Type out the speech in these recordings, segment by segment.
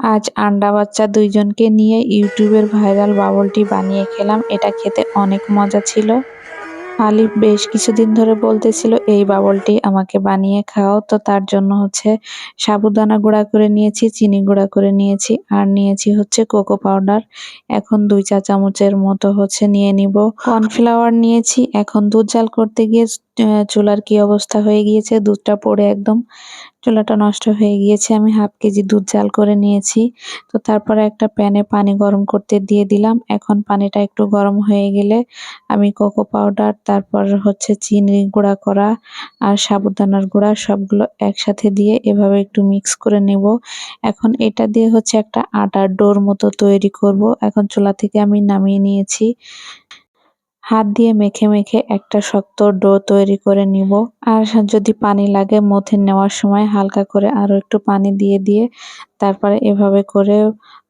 আজ আন্ডা বাচ্চা দুইজনকে নিয়ে ইউটিউবের ভাইরাল বাবলটি বানিয়ে খেলাম। এটা খেতে অনেক মজা ছিল। আলিফ বেশ কিছুদিন ধরে বলতেছিল, এই বাবলটি আমাকে বানিয়ে খাও। তো তার জন্য হচ্ছে সাবুদানা গুঁড়া করে নিয়েছি, চিনি গুঁড়া করে নিয়েছি, আর নিয়েছি হচ্ছে কোকো পাউডার। এখন দুই চা চামচের মতো হচ্ছে নিয়ে নিব। কর্নফ্লাওয়ার নিয়েছি। এখন দুধ জাল করতে গিয়ে চুলার কি অবস্থা হয়ে গিয়েছে? দুধটা পড়ে একদম। চুলাটা নষ্ট হয়ে গিয়েছে। আমি হাফ কেজি দুধ জাল করে নিয়েছি। তো তারপরে একটা প্যানে পানি গরম করতে দিয়ে দিলাম। এখন পানিটা একটু গরম হয়ে গেলে আমি কোকো পাউডার, তারপর হচ্ছে চিনি গুঁড়া করা আর সাবুদানার গুঁড়া সবগুলো একসাথে দিয়ে এভাবে একটু মিক্স করে নেব। এখন এটা দিয়ে হচ্ছে একটা আটার ডোর মতো তৈরি করব। এখন চুলা থেকে আমি নামিয়ে নিয়েছি। হাত দিয়ে মেখে মেখে একটা শক্ত ডো তৈরি করে নিব। আর যদি পানি লাগে মথে নেওয়ার সময় হালকা করে আরও একটু পানি দিয়ে দিয়ে তারপরে এভাবে করে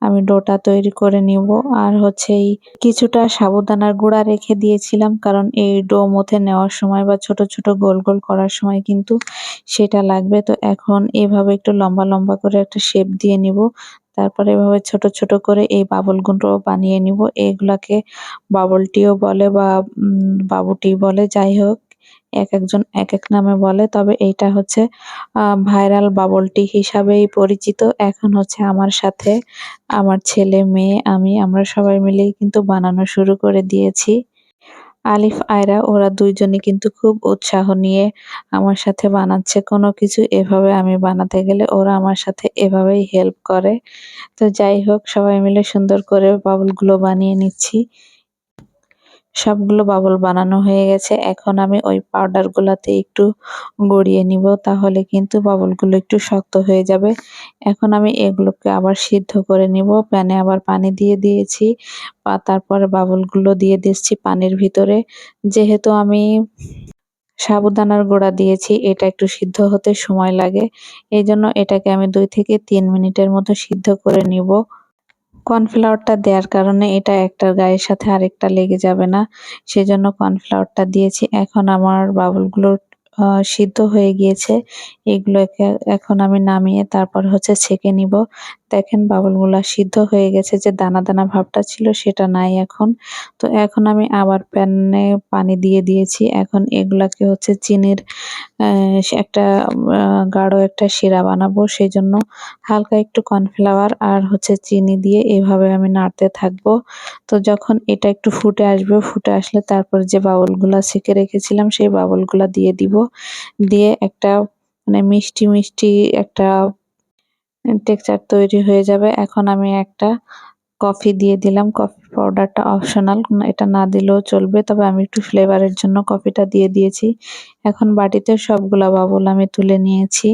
আমি ডোটা তৈরি করে নিব। আর হচ্ছে এই কিছুটা সাবুদানার গুঁড়া রেখে দিয়েছিলাম, কারণ এই ডো মথে নেওয়ার সময় বা ছোট ছোট গোল গোল করার সময় কিন্তু সেটা লাগবে। তো এখন এভাবে একটু লম্বা লম্বা করে একটা শেপ দিয়ে নিব। তারপরে এভাবে ছোট ছোট করে এই বাবলগুলো বানিয়ে নিব। এগুলাকে বাবলটিও বলে বা বাবুটি বলে, যাই হোক, এক একজন এক এক নামে বলে। তবে এইটা হচ্ছে ভাইরাল বাবলটি হিসাবেই পরিচিত। এখন হচ্ছে আমার সাথে আমার ছেলে, মেয়ে, আমি, আমরা সবাই মিলেই কিন্তু বানানো শুরু করে দিয়েছি। আলিফ, আয়রা ওরা দুইজনই কিন্তু খুব উৎসাহ নিয়ে আমার সাথে বানাচ্ছে। কোনো কিছু এভাবে আমি বানাতে গেলে ওরা আমার সাথে এভাবেই হেল্প করে। তো যাই হোক, সবাই মিলে সুন্দর করে বাবুলগুলো বানিয়ে নিচ্ছি। সবগুলো বাবল বানানো হয়ে গেছে। এখন আমি ওই পাউডারগুলোতে একটু গড়িয়ে নিব, তাহলে কিন্তু বাবলগুলো একটু শক্ত হয়ে যাবে। এখন আমি এগুলোকে আবার সিদ্ধ করে নিব। প্যানে আবার পানি দিয়ে দিয়েছি তারপরে বাবলগুলো দিয়ে দিচ্ছি পানির ভিতরে। যেহেতু আমি সাবুদানার গোড়া দিয়েছি, এটা একটু সিদ্ধ হতে সময় লাগে। এই জন্য এটাকে আমি দুই থেকে তিন মিনিটের মতো সিদ্ধ করে নিব। কর্নফ্লাওয়ারটা দেওয়ার কারণে এটা একটার গায়ের সাথে আরেকটা লেগে যাবে না। সেজন্য কর্নফ্লাওয়ারটা দিয়েছি। এখন আমার বাবলগুলো সিদ্ধ হয়ে গিয়েছে। এগুলোকে এখন আমি নামিয়ে তারপর হচ্ছে ছেঁকে নিব। দেখেন বাবলগুলা সিদ্ধ হয়ে গেছে যে দানা দানা ভাবটা ছিল সেটা নাই এখন। তো এখন আমি আবার প্যানে পানি দিয়ে দিয়েছি। এখন এগুলাকে হচ্ছে চিনির একটা গাঢ় একটা শিরা বানাবো। সেই জন্য হালকা একটু কর্নফ্লাওয়ার আর হচ্ছে চিনি দিয়ে এভাবে আমি নাড়তে থাকব। তো যখন এটা একটু ফুটে আসবে, ফুটে আসলে তারপর যে বাউলগুলা সেঁকে রেখেছিলাম সেই বাউলগুলা দিয়ে দিব। দিয়ে একটা মানে মিষ্টি মিষ্টি একটা টেক্সচার তৈরি হয়ে যাবে। এখন আমি একটা কফি দিয়ে দিলাম। কফি পাউডারটা অপশনাল, এটা না দিলেও চলবে, তবে আমি একটু ফ্লেভারের জন্য কফিটা দিয়ে দিয়েছি। এখন বাটিতে সবগুলা বাবল আমি তুলে নিয়েছি।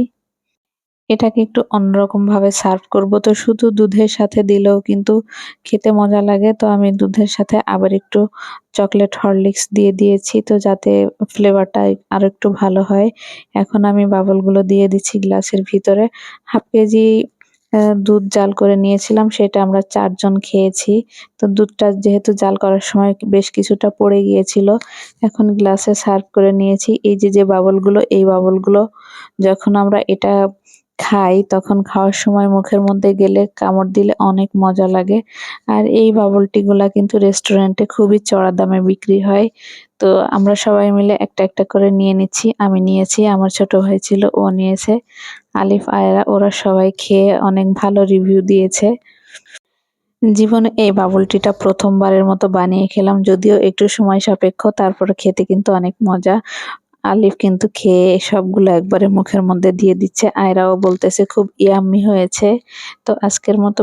এটাকে একটু অন্যরকম ভাবে সার্ভ করব। তো শুধু দুধের সাথে দিলেও কিন্তু খেতে মজা লাগে। তো আমি দুধের সাথে আবার একটু চকলেট হরলিক্স দিয়ে দিয়েছি। তো যাতে ফ্লেভারটা আরও একটু ভালো হয়। এখন আমি বাবলগুলো দিয়ে দিচ্ছি গ্লাসের ভিতরে। হাফ কেজি দুধ জাল করে নিয়েছিলাম। সেটা আমরা চারজন খেয়েছি। তো দুধটা যেহেতু জাল করার সময় বেশ কিছুটা পড়ে গিয়েছিল, এখন গ্লাসে সার্ভ করে নিয়েছি। এই যে যে বাবলগুলো, এই বাবলগুলো যখন আমরা এটা খাই, তখন খাওয়ার সময় মুখের মধ্যে গেলে কামড় দিলে অনেক মজা লাগে। আর এই বাবলটিগুলা কিন্তু রেস্টুরেন্টে খুবই চড়া দামে বিক্রি হয়। তো আমরা সবাই মিলে একটা একটা করে নিয়ে নিচ্ছি। আমি নিয়েছি, আমার ছোট ভাই ছিল, ও নিয়েছে। আলিফ, আয়রা, ওরা সবাই খেয়ে অনেক ভালো রিভিউ দিয়েছে। জীবনে এই বাবুলটিটা প্রথমবারের মতো বানিয়ে খেলাম, যদিও একটু সময় সাপেক্ষ, তারপরে খেতে কিন্তু অনেক মজা। আলিফ কিন্তু খেয়ে সবগুলো একবারে মুখের মধ্যে দিয়ে দিচ্ছে। আয়রাও বলতেছে, খুব ইয়াম্মি হয়েছে। তো আজকের মতো